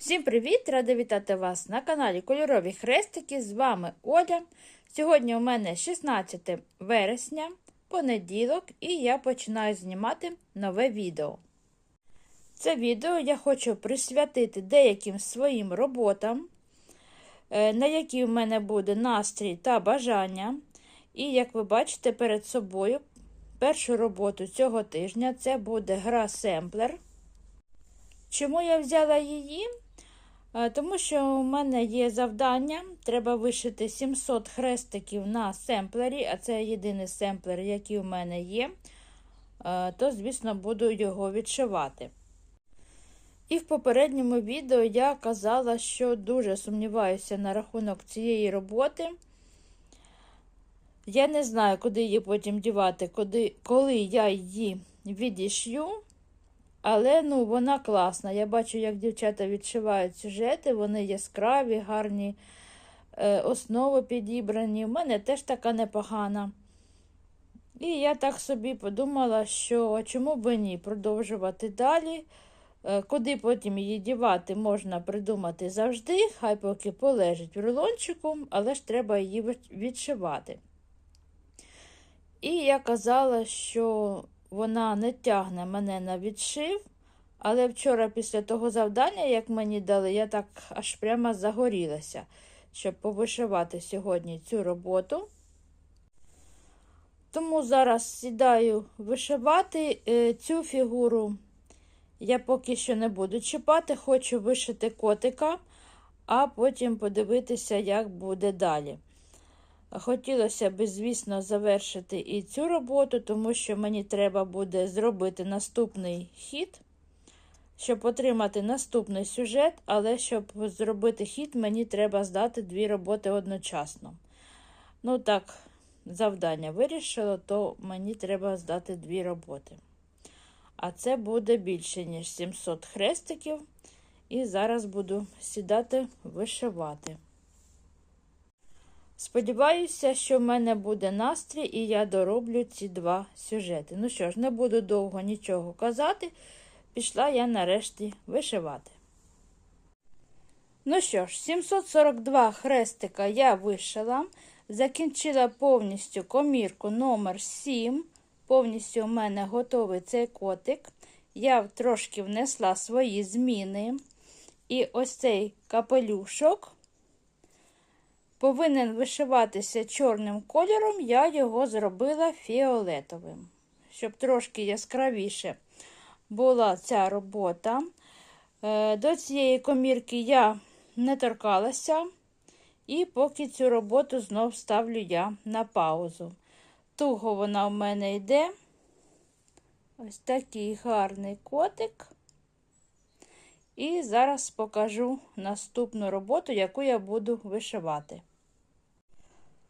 Всім привіт! Рада вітати вас на каналі Кольорові Хрестики. З вами Оля. Сьогодні у мене 16 вересня, понеділок, і я починаю знімати нове відео. Це відео я хочу присвятити деяким своїм роботам, е, на які в мене буде настрій та бажання. І, як ви бачите, перед собою першу роботу цього тижня це буде гра Семплер. Чому я взяла її? Е, Тому що у мене є завдання, треба вишити 700 хрестиків на семплері, а це єдиний семплер, який у мене є, Е, то, звісно, буду його відшивати. І в попередньому відео я казала, що дуже сумніваюся на рахунок цієї роботи. Я не знаю, куди її потім дівати, коли я її відішью. Але ну, вона класна. Я бачу, як дівчата відшивають сюжети, вони яскраві, гарні е, основи підібрані. У мене теж така непогана. І я так собі подумала, що чому б ні продовжувати далі. Е, куди потім її дівати, можна придумати завжди, хай поки полежить в рулончику, але ж треба її відшивати. І я казала, що вона не тягне мене на відшив, але вчора, після того завдання, як мені дали, я так аж прямо загорілася, щоб повишивати сьогодні цю роботу. Тому зараз сідаю вишивати е, цю фігуру. Я поки що не буду чіпати, хочу вишити котика, а потім подивитися, як буде далі. Хотілося б, звісно, завершити і цю роботу, тому що мені треба буде зробити наступний хід, щоб отримати наступний сюжет, але щоб зробити хід, мені треба здати дві роботи одночасно. Ну, так, завдання вирішило, то мені треба здати дві роботи. А це буде більше, ніж 700 хрестиків. І зараз буду сідати вишивати. Сподіваюся, що в мене буде настрій, і я дороблю ці два сюжети. Ну що ж, не буду довго нічого казати. Пішла я нарешті вишивати. Ну що ж, 742 хрестика я вишила. Закінчила повністю комірку номер 7 Повністю у мене готовий цей котик. Я трошки внесла свої зміни. І ось цей капелюшок повинен вишиватися чорним кольором, я його зробила фіолетовим, щоб трошки яскравіше була ця робота. Е, до цієї комірки я не торкалася, і поки цю роботу знов ставлю я на паузу. Туго вона в мене йде. Ось такий гарний котик. І зараз покажу наступну роботу, яку я буду вишивати.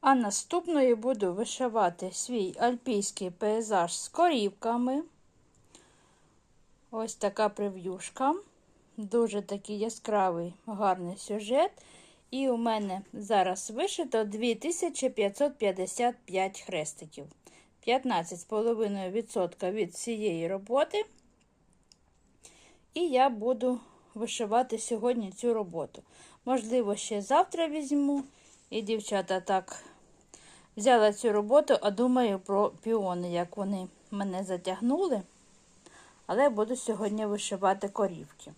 А наступною буду вишивати свій альпійський пейзаж з корівками. Ось така прев'юшка. Дуже такий яскравий, гарний сюжет. І у мене зараз вишито 2555 хрестиків. 15,5% від цієї роботи. І я буду вишивати сьогодні цю роботу. Можливо, ще завтра візьму. І дівчата так взяла цю роботу, а думаю про піони, як вони мене затягнули. Але буду сьогодні вишивати корівки.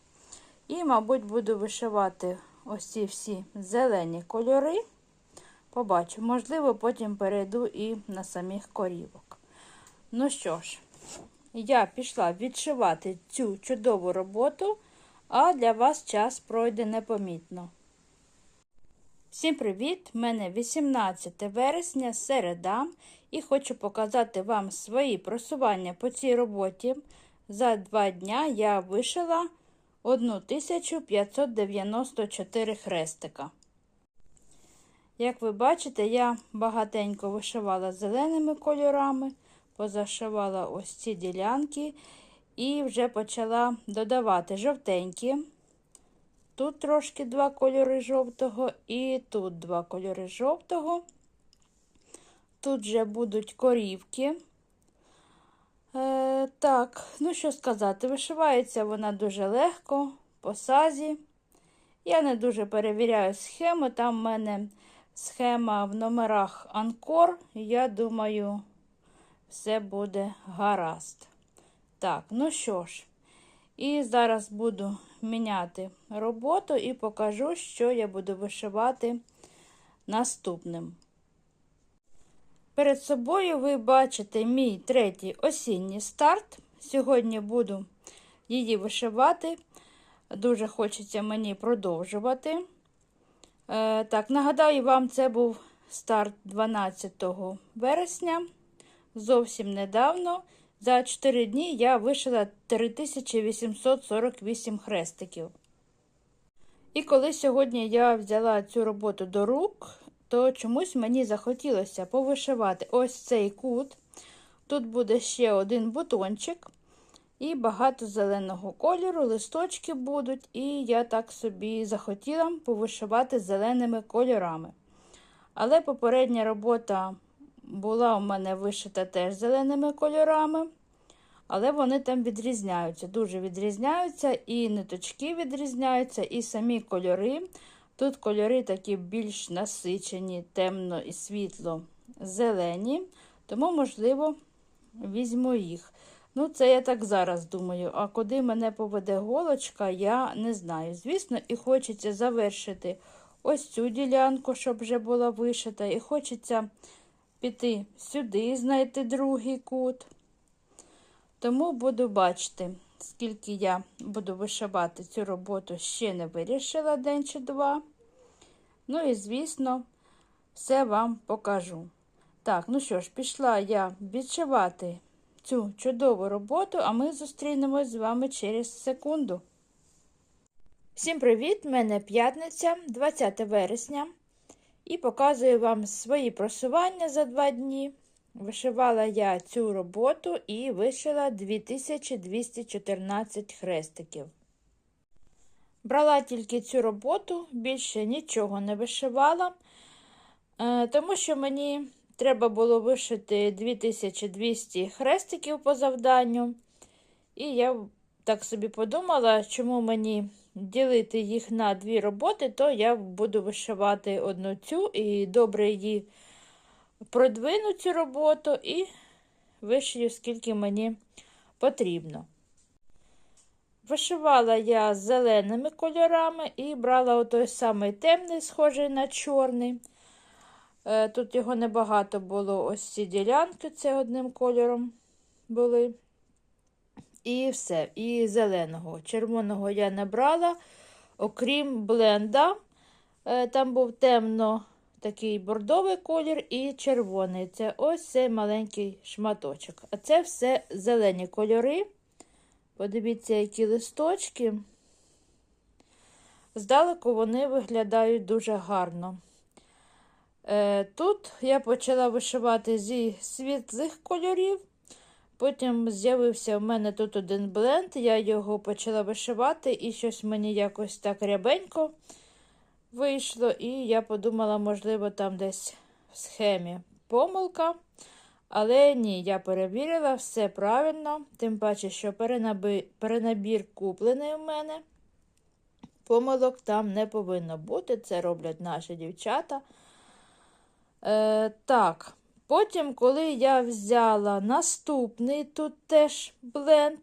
І, мабуть, буду вишивати ось ці всі зелені кольори. Побачу, можливо, потім перейду і на самих корівок. Ну що ж, я пішла відшивати цю чудову роботу, а для вас час пройде непомітно. Всім привіт! У мене 18 вересня, середа, і хочу показати вам свої просування по цій роботі. За два дня я вишила 1594 хрестика. Як ви бачите, я багатенько вишивала зеленими кольорами, позашивала ось ці ділянки і вже почала додавати жовтенькі. Тут трошки два кольори жовтого, і тут два кольори жовтого. Тут вже будуть корівки. Е, Так, ну що сказати, вишивається вона дуже легко, по сазі. Я не дуже перевіряю схему, там в мене схема в номерах Анкор. Я думаю, все буде гаразд. Так, ну що ж, і зараз буду міняти роботу і покажу, що я буду вишивати наступним. Перед собою ви бачите мій третій осінній старт. Сьогодні буду її вишивати. Дуже хочеться мені продовжувати. Е, Так, нагадаю вам, це був старт 12 вересня. Зовсім недавно. За 4 дні я вишила 3848 хрестиків. І коли сьогодні я взяла цю роботу до рук, то чомусь мені захотілося повишивати ось цей кут. Тут буде ще один бутончик. І багато зеленого кольору, листочки будуть, і я так собі захотіла повишивати зеленими кольорами. Але попередня робота була у мене вишита теж зеленими кольорами, але вони там відрізняються, дуже відрізняються, і ниточки відрізняються, і самі кольори. Тут кольори такі більш насичені, темно і світло, зелені, тому, можливо, візьму їх. Ну, це я так зараз думаю. А куди мене поведе голочка, я не знаю. Звісно, і хочеться завершити ось цю ділянку, щоб вже була вишита, і хочеться піти сюди, знайти другий кут. Тому буду бачити, скільки я буду вишивати цю роботу, ще не вирішила день чи два. Ну і, звісно, все вам покажу. Так, ну що ж, пішла я відшивати цю чудову роботу, а ми зустрінемось з вами через секунду. Всім привіт! Мене п'ятниця, 20 вересня, і показую вам свої просування за два дні. Вишивала я цю роботу і вишила 2214 хрестиків. Брала тільки цю роботу, більше нічого не вишивала, е, тому що мені треба було вишити 2200 хрестиків по завданню. І я так собі подумала, чому мені ділити їх на дві роботи, то я буду вишивати одну цю і добре її продвину цю роботу і вишию, скільки мені потрібно. Вишивала я зеленими кольорами і брала той самий темний, схожий на чорний. Е, тут його небагато було ось ці ділянки, це одним кольором були. І все. І зеленого. Червоного я не брала, окрім бленда. Е, там був темно такий бордовий колір і червоний. Це ось цей маленький шматочок. А це все зелені кольори. Подивіться, які листочки. Здалеку вони виглядають дуже гарно. Е, тут я почала вишивати зі світлих кольорів. Потім з'явився в мене тут один бленд, я його почала вишивати, і щось мені якось так рябенько вийшло. І я подумала, можливо, там десь в схемі помилка. Але ні, я перевірила все правильно, тим паче, що перенабір куплений у мене. Помилок там не повинно бути. Це роблять наші дівчата. Е, Так, потім, коли я взяла наступний тут теж бленд,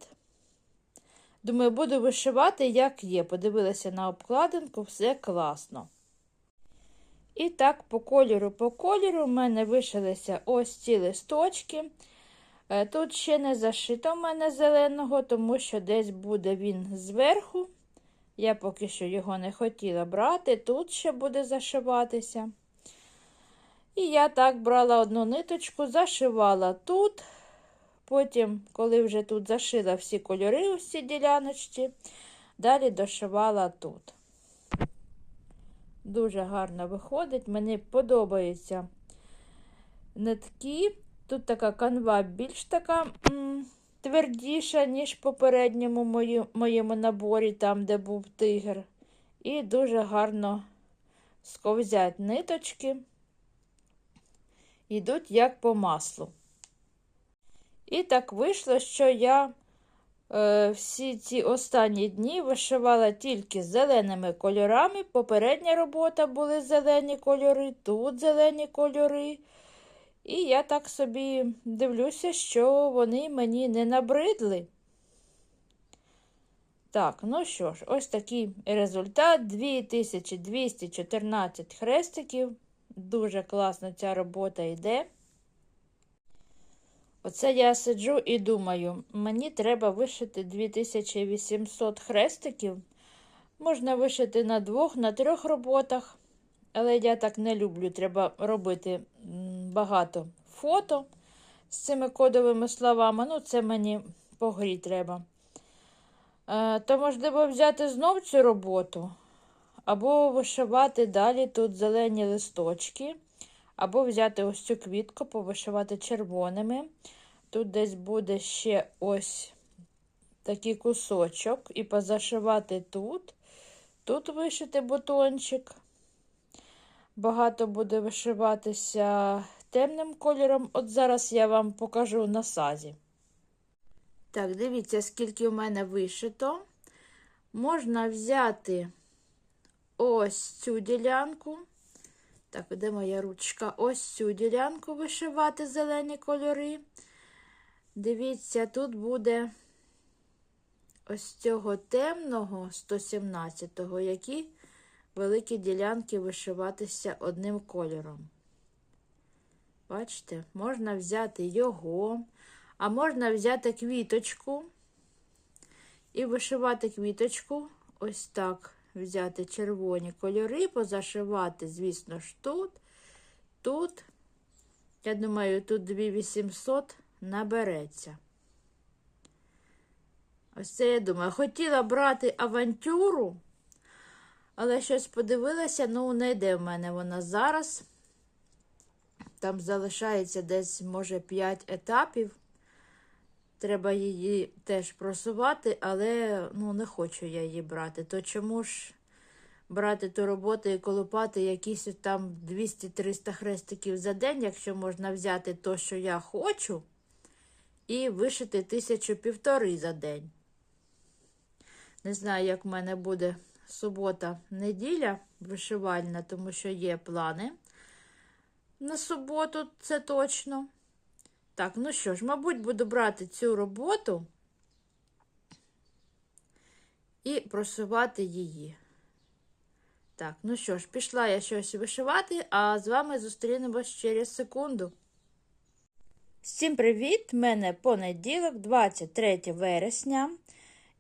думаю, буду вишивати, як є. Подивилася на обкладинку, все класно. І так, по кольору, по кольору, в мене вишилися ось ці листочки. Е, тут ще не зашито в мене зеленого, тому що десь буде він зверху. Я поки що його не хотіла брати, тут ще буде зашиватися. І я так брала одну ниточку, зашивала тут. Потім, коли вже тут зашила всі кольори, усі діляночки, далі дошивала тут. Дуже гарно виходить, мені подобаються нитки. Тут така канва більш така твердіша, ніж в попередньому мою, моєму наборі, там, де був тигр. І дуже гарно сковзять ниточки йдуть як по маслу. І так вийшло, що я е, всі ці останні дні вишивала тільки зеленими кольорами. Попередня робота були зелені кольори, тут зелені кольори. І я так собі дивлюся, що вони мені не набридли. Так, ну що ж, ось такий результат. 2214 хрестиків. Дуже класно ця робота йде. Оце я сиджу і думаю, мені треба вишити 2800 хрестиків. Можна вишити на двох, на трьох роботах, але я так не люблю. Треба робити багато фото з цими кодовими словами. Ну, це мені по грі треба. Е, То, можливо, взяти знов цю роботу, або вишивати далі тут зелені листочки, або взяти ось цю квітку, повишивати червоними. Тут десь буде ще ось такий кусочок, і позашивати тут. Тут вишити бутончик. Багато буде вишиватися темним кольором. От зараз я вам покажу на сазі. Так, дивіться, скільки в мене вишито. Можна взяти ось цю ділянку. Так, де моя ручка? Ось цю ділянку вишивати зелені кольори. Дивіться, тут буде ось цього темного 117-го, які великі ділянки вишиватися одним кольором. Бачите, можна взяти його, а можна взяти квіточку і вишивати квіточку. Ось так взяти червоні кольори, позашивати, звісно ж, тут, тут. Я думаю, тут 2800 набереться. Ось це я думаю. Хотіла брати авантюру, але щось подивилася, ну, не йде в мене вона зараз. Там залишається десь, може, 5 етапів. Треба її теж просувати, але ну, не хочу я її брати. То чому ж брати ту роботу і колупати якісь там 200-300 хрестиків за день, якщо можна взяти то, що я хочу, і вишити тисячу півтори за день. Не знаю, як в мене буде субота-неділя вишивальна, тому що є плани на суботу, це точно. Так, ну що ж, мабуть, буду брати цю роботу і просувати її. Так, ну що ж, пішла я щось вишивати, а з вами зустрінемось через секунду. Всім привіт! Мене понеділок, 23 вересня.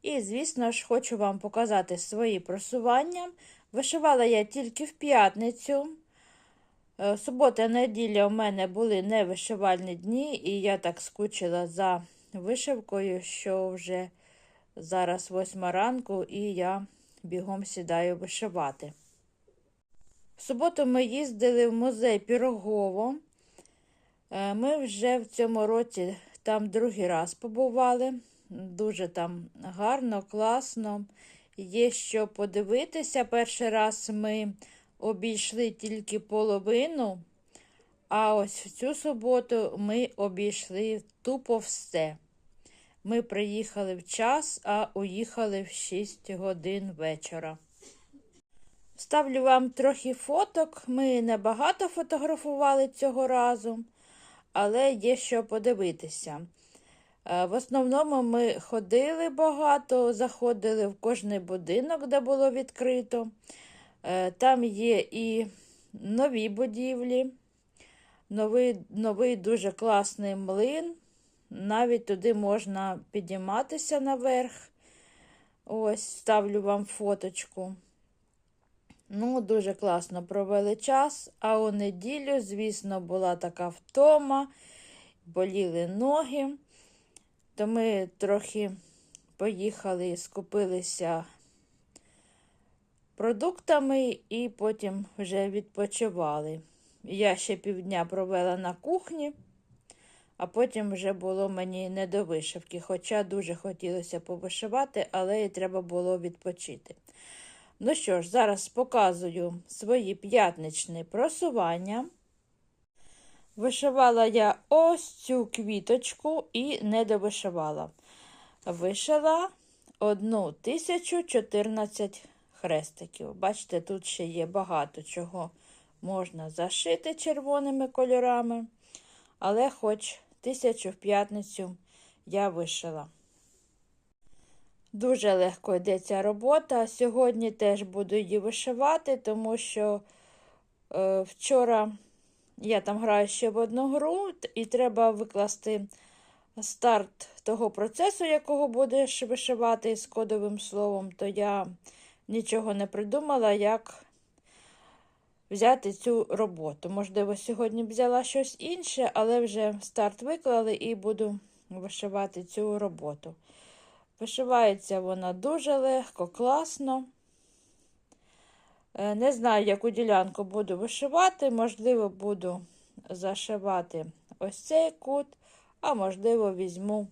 І, звісно ж, хочу вам показати свої просування. Вишивала я тільки в п'ятницю. Е, Субота неділя у мене були невишивальні дні, і я так скучила за вишивкою, що вже зараз восьма ранку, і я бігом сідаю вишивати. В суботу ми їздили в музей Пірогово. Е, Ми вже в цьому році там другий раз побували. Дуже там гарно, класно. Є що подивитися. Перший раз ми обійшли тільки половину, а ось в цю суботу ми обійшли тупо все. Ми приїхали в час, а уїхали в 6 годин вечора. Ставлю вам трохи фоток. Ми небагато фотографували цього разу, але є що подивитися. Е, В основному ми ходили багато, заходили в кожний будинок, де було відкрито. Е, Там є і нові будівлі, новий, новий дуже класний млин. Навіть туди можна підійматися наверх. Ось, ставлю вам фоточку. Ну, дуже класно провели час, а у неділю, звісно, була така втома, боліли ноги. То ми трохи поїхали скупилися продуктами і потім вже відпочивали. Я ще півдня провела на кухні, а потім вже було мені не до вишивки, хоча дуже хотілося повишивати, але і треба було відпочити. Ну що ж, зараз показую свої п'ятничні просування. Вишивала я ось цю квіточку і не довишивала. вишила 1014 хрестиків. Бачите, тут ще є багато чого можна зашити червоними кольорами, але хоч тисячу в п'ятницю я вишила. Дуже легко йде ця робота. Сьогодні теж буду її вишивати, тому що е, вчора я там граю ще в одну гру, і треба викласти старт того процесу, якого будеш вишивати з кодовим словом, то я нічого не придумала, як взяти цю роботу. Можливо, сьогодні б взяла щось інше, але вже старт виклали і буду вишивати цю роботу. Вишивається вона дуже легко, класно. Е, Не знаю, яку ділянку буду вишивати, можливо, буду зашивати ось цей кут, а можливо, візьму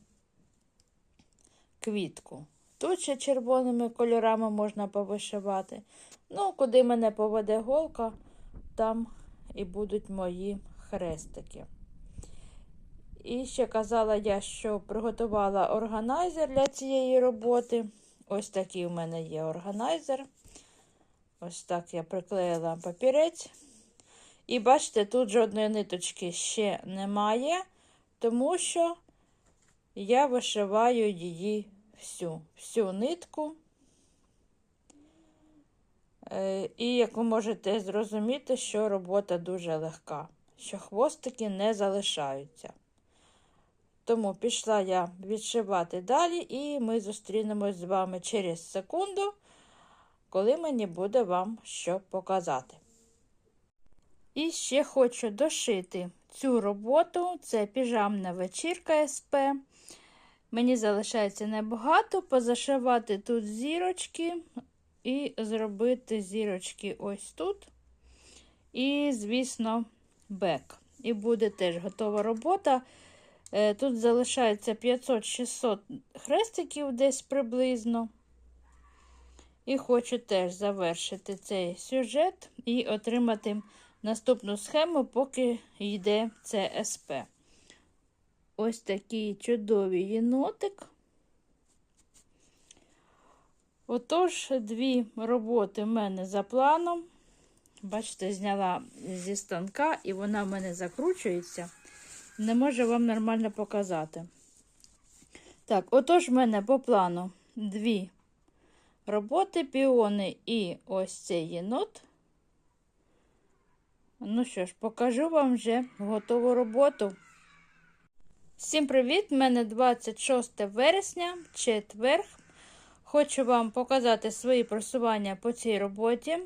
квітку. Тут ще червоними кольорами можна повишивати. Ну, куди мене поведе голка, там і будуть мої хрестики. І ще казала я, що приготувала органайзер для цієї роботи. Ось такий у мене є органайзер. Ось так я приклеїла папірець. І бачите, тут жодної ниточки ще немає, тому що я вишиваю її всю, всю нитку. Е, І як ви можете зрозуміти, що робота дуже легка, що хвостики не залишаються. Тому пішла я відшивати далі, і ми зустрінемось з вами через секунду, коли мені буде вам що показати. І ще хочу дошити цю роботу. Це піжамна вечірка СП. Мені залишається небагато, позашивати тут зірочки і зробити зірочки ось тут. І, звісно, бек. І буде теж готова робота. Е, тут залишається 500-600 хрестиків десь приблизно. І хочу теж завершити цей сюжет і отримати наступну схему, поки йде ЦСП. Ось такий чудовий єнотик. Отож, дві роботи в мене за планом. Бачите, зняла зі станка, і вона в мене закручується. Не можу вам нормально показати. Так, отож, в мене по плану дві роботи, піони і ось цей єнот. Ну що ж, покажу вам вже готову роботу. Всім привіт! У мене 26 вересня, четверг. Хочу вам показати свої просування по цій роботі.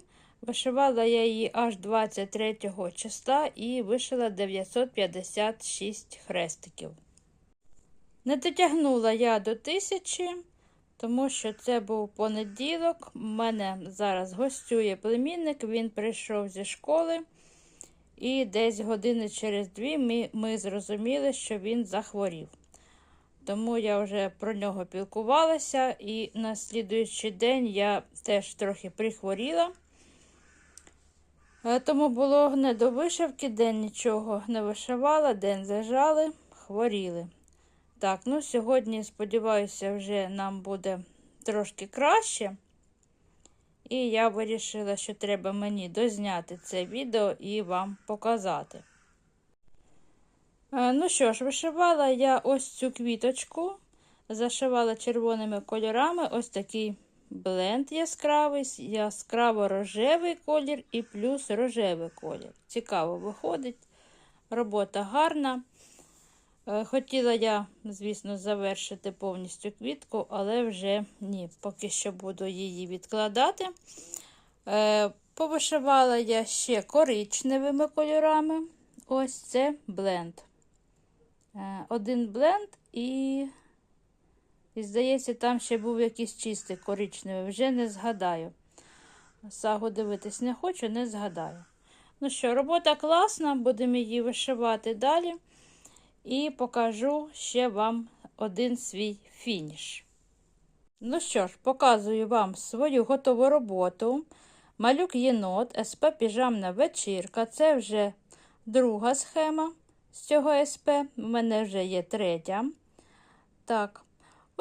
Вишивала я її аж 23 числа і вишила 956 хрестиків. Не дотягнула я до тисячі, тому що це був понеділок. У мене зараз гостює племінник, він прийшов зі школи. І десь години через дві ми, ми зрозуміли, що він захворів. Тому я вже про нього пілкувалася, і на слідуючий день я теж трохи прихворіла. Е, тому було не до вишивки, день нічого не вишивала, день зажали, хворіли. Так, ну сьогодні, сподіваюся, вже нам буде трошки краще. І я вирішила, що треба мені дозняти це відео і вам показати. Е, ну що ж, вишивала я ось цю квіточку, зашивала червоними кольорами ось такий бленд яскравий, яскраво рожевий колір і плюс рожевий колір. Цікаво виходить, робота гарна. Е, хотіла я, звісно, завершити повністю квітку, але вже ні, поки що буду її відкладати. Е, повишивала я ще коричневими кольорами. Ось це бленд. Е, один бленд, і, і, здається, там ще був якийсь чистий коричневий, вже не згадаю. Сагу дивитись не хочу, не згадаю. Ну що, робота класна, будемо її вишивати далі. І покажу ще вам один свій фініш. Ну що ж, показую вам свою готову роботу. Малюк єнот, СП піжамна вечірка. Це вже друга схема з цього СП. У мене вже є третя. Так,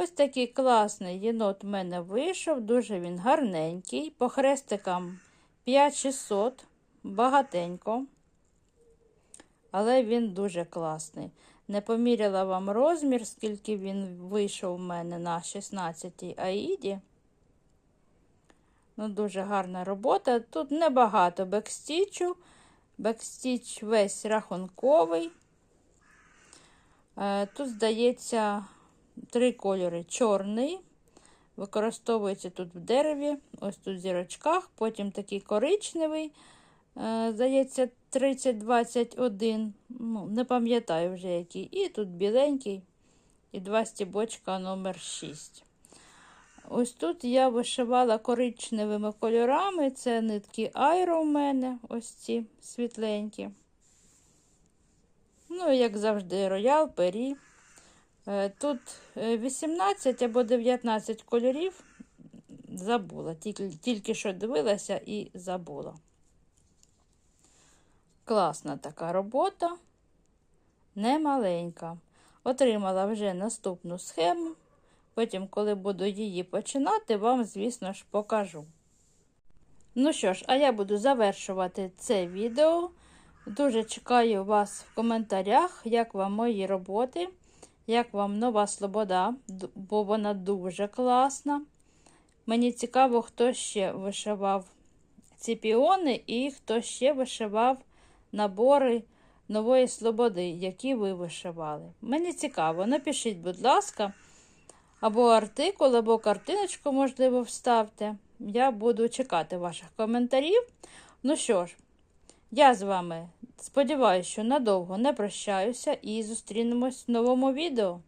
Ось такий класний єнот в мене вийшов, дуже він гарненький. По хрестикам 5600, багатенько. Але він дуже класний. Не поміряла вам розмір, скільки він вийшов у мене на 16-й аїді. Ну, Дуже гарна робота. Тут небагато бекстічу. Бекстіч весь рахунковий. Е, Тут, здається, три кольори. Чорний. Використовується тут в дереві, ось тут в зірочках, потім такий коричневий. Е, Здається, 3021. Ну, не пам'ятаю вже який. І тут біленький. І два стібочка номер 6. Ось тут я вишивала коричневими кольорами. Це нитки Айро у мене, ось ці світленькі. Ну, як завжди, роял, пері. Е, Тут е, 18 або 19 кольорів. Забула, тільки, тільки що дивилася і забула. Класна така робота, немаленька. Отримала вже наступну схему. Потім, коли буду її починати, вам, звісно ж, покажу. Ну що ж, а я буду завершувати це відео. Дуже чекаю вас в коментарях, як вам мої роботи, як вам нова Слобода, бо вона дуже класна. Мені цікаво, хто ще вишивав ці піони і хто ще вишивав набори нової Слободи, які ви вишивали. Мені цікаво, напишіть, будь ласка, або артикул, або картиночку, можливо, вставте. Я буду чекати ваших коментарів. Ну що ж, я з вами сподіваюся, що надовго не прощаюся і зустрінемось в новому відео.